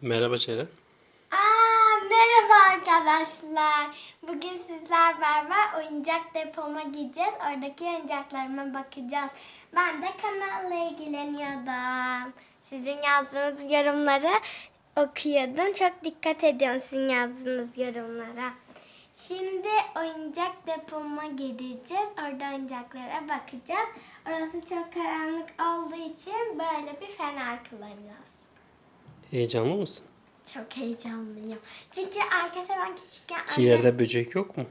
Merhaba Ceren. Aa, merhaba arkadaşlar. Bugün sizler beraber oyuncak depoma gideceğiz. Oradaki oyuncaklarıma bakacağız. Ben de kanalla ilgileniyordum. Sizin yazdığınız yorumları okuyordum. Çok dikkat ediyorum sizin yazdığınız yorumlara. Şimdi oyuncak depoma gideceğiz. Orada oyuncaklara bakacağız. Orası çok karanlık olduğu için böyle bir fener kullanacağız. Heyecanlı mısın? Çok heyecanlıyım. Çünkü arkadaşlar ben küçükken annem... Kilerde böcek yok mu?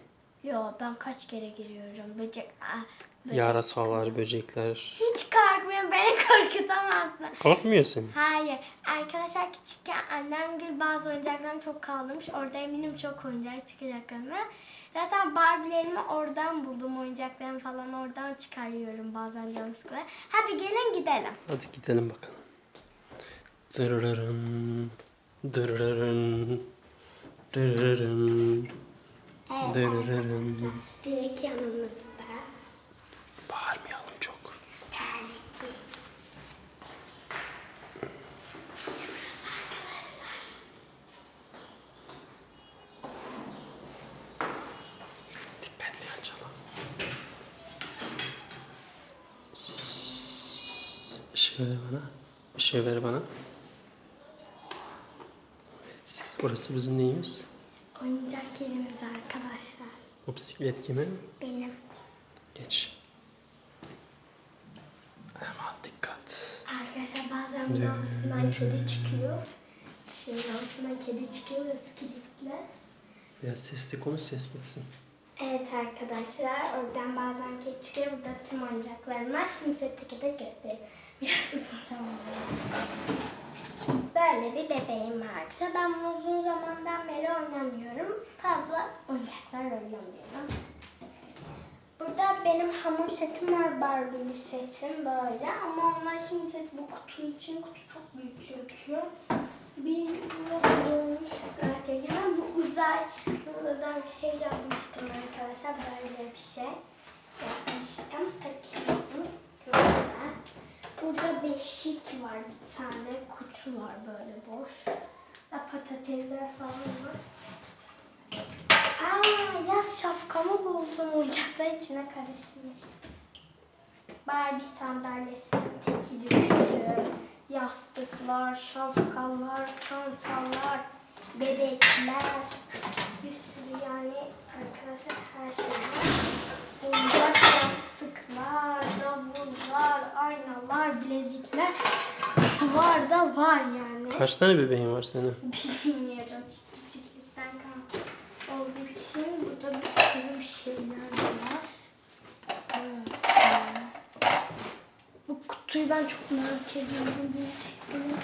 Yo ben kaç kere giriyorum. Böcek... Aa, böcek Yarasalar, böcekler. Hiç korkmuyorum. Beni korkutamazsın. Korkmuyorsun. Hayır. Arkadaşlar küçükken annem gibi bazı oyuncaklarım çok kaldırmış. Orada eminim çok oyuncak çıkacak ama. Zaten Barbie'lerimi oradan buldum. Oyuncaklarımı falan oradan çıkarıyorum bazen sıkılıyor. Hadi gelin gidelim. Hadi gidelim bakalım. Dırırırın, dırırırın, dırırırın, Evet. Direkt yanımızda. Bağırmayalım çok. Terlik. arkadaşlar. Dikkatli açalım. Işığı ver bana. Işığı ver bana. Burası bizim neyimiz? Oyuncak yerimiz arkadaşlar. O bisiklet kimin? Benim. Geç. Aman dikkat. Arkadaşlar bazen bunun altından kedi çıkıyor. Şeyin altından kedi çıkıyor. Burası kilitli. Biraz sesli konuş ses gitsin. Evet arkadaşlar oradan bazen kedi çıkıyor. Burada tüm oyuncaklarım var. Şimdi tek tek göstereyim. Biraz uzun zaman Böyle bir bebeğim var arkadaşlar. Ben uzun zamandan beri oynamıyorum. Fazla oyuncaklar oynamıyorum. Burada benim hamur setim var Barbie'li setim böyle ama onlar şimdi set bu kutu için kutu çok büyük. Bir nasıl olmuş gerçekten bu uzaylıdan şey yapmıştım arkadaşlar böyle bir şey yapmıştım takıyorum böyle. Burada beşik var bir tane kutu var böyle boş. Ve patatesler falan var. Aa yaz şapkamı buldum. Oyuncaklar içine karışmış. Barbie sandalyesi teki düştü. Yastıklar, şapkalar, çantalar, bebekler. Bir sürü yani arkadaşlar her şey var. Oyuncak yastıklar, davullar, aynalar, bilezikler. Duvarda var yani. Kaç tane bebeğin var senin? Bilmiyorum. Küçüklükten kalma olduğu için burada bir sürü şeyler var. Evet. Bu kutuyu ben çok merak ediyorum gerçekten.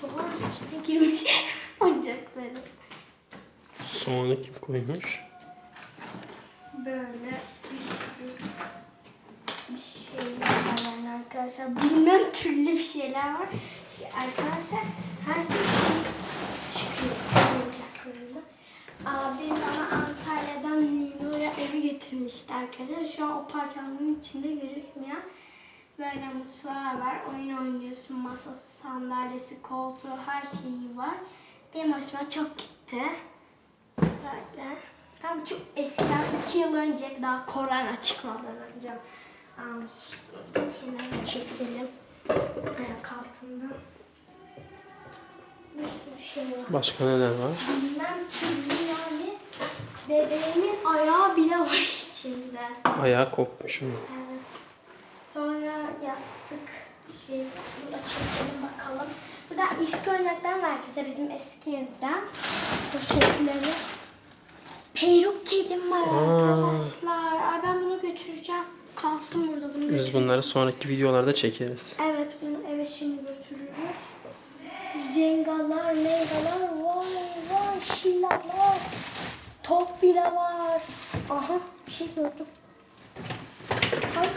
Soğan içine girmiş oyuncakları. Soğanı kim koymuş? Böyle bir sürü bir şeyler var yani arkadaşlar. Bilmem türlü bir şeyler var. Şimdi arkadaşlar her türlü şey çıkıyor oyuncaklarında. Abim bana Antalya'dan Nino'ya evi getirmişti arkadaşlar. Şu an o parçaların içinde gözükmeyen böyle mutfağı var. Oyun oynuyorsun. Masası, sandalyesi, koltuğu her şeyi var. Benim hoşuma çok gitti. Böyle. Tam çok eskiden 2 yıl önce daha korona çıkmadan önce almış. Kenara çekelim. Ayak altında. Bir sürü şey var. Başka neler var? Bilmem türlü yani bebeğimin ayağı bile var içinde. Ayağı kopmuş mu? Evet. Sonra yastık bir şey. Burada çekelim bakalım. Burada eski oyuncaklar var arkadaşlar bizim eski evden. Poşetleri. Peyruk kedim var Aa. arkadaşlar. Ay ben bunu götüreceğim. Kalsın burada bunu Biz bunları sonraki videolarda çekeriz. Evet bunu eve şimdi götürürüz. Jengalar, mengalar, vay vay şillalar. Top bile var. Aha bir şey gördüm. Ay,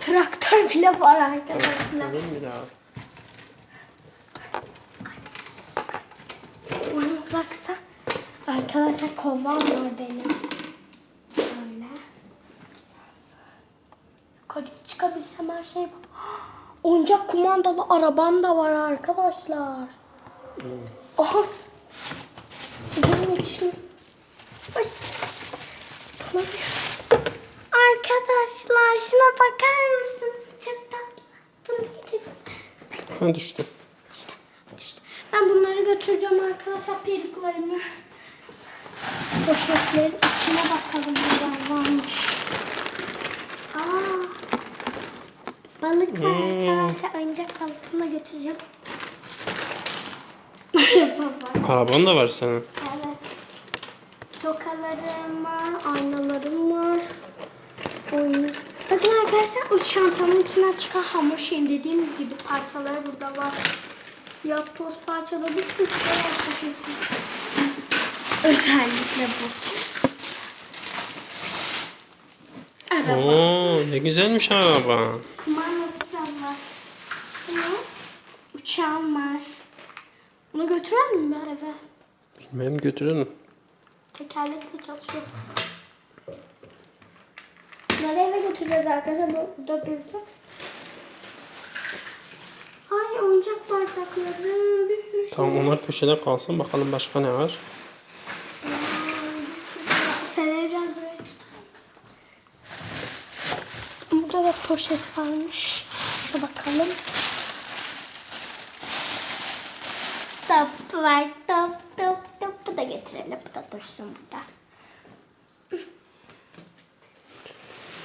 traktör bile var arkadaşlar. Olur mu daha? Bunu baksa arkadaşlar kovam var benim. Böyle. Yukarı çıkabilsem her şey var. Oyuncak kumandalı arabam da var arkadaşlar. Aha. Benim yetişim. Ay. Tamam. Arkadaşlar şuna bakar mısınız? Çok tatlı. Bunu getireceğim. Ha düştü. Ben bunları götüreceğim arkadaşlar peruklarımı. Poşetlerin içine bakalım neler varmış. Aa, balık var Hmm. arkadaşlar. Oyuncak balıkını da götüreceğim. Baba. Da var senin. Evet. Tokalarım var, aynalarım var. Oyun. Bakın arkadaşlar o çantamın içinden çıkan hamur şeyim dediğim gibi parçaları burada var. Yapboz parçaları bir sürü şey var poşetin. Özellikle bu. Araba. Oo ne güzelmiş araba. Kumandası da var. Ne? Uçağım var. Bunu götürelim mi eve? Bilmem götürelim. Tekerlekle çalışıyor. Bunları eve götüreceğiz arkadaşlar. Bu da dursun. Ay oyuncak bardakları. Bir sürü şey. Tamam onlar köşede kalsın. Bakalım başka ne var. Şey. Buraya? Burada da poşet varmış. Şuna bakalım. Top var. Top top top. Bu da getirelim. Bu da dursun burada.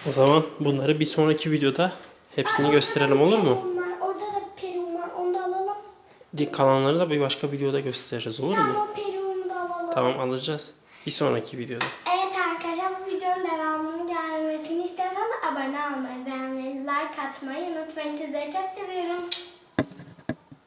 O zaman bunları bir sonraki videoda hepsini gösterelim olur mu? Var. Orada da perum var. Onu da alalım. Di- Kalanları da bir başka videoda gösteririz olur mu? Tamam perumu da alalım. Tamam alacağız. Bir sonraki videoda. Evet arkadaşlar bu videonun devamının gelmesini istiyorsanız abone olmayı, beğenmeyi, like atmayı unutmayın. Sizleri çok seviyorum.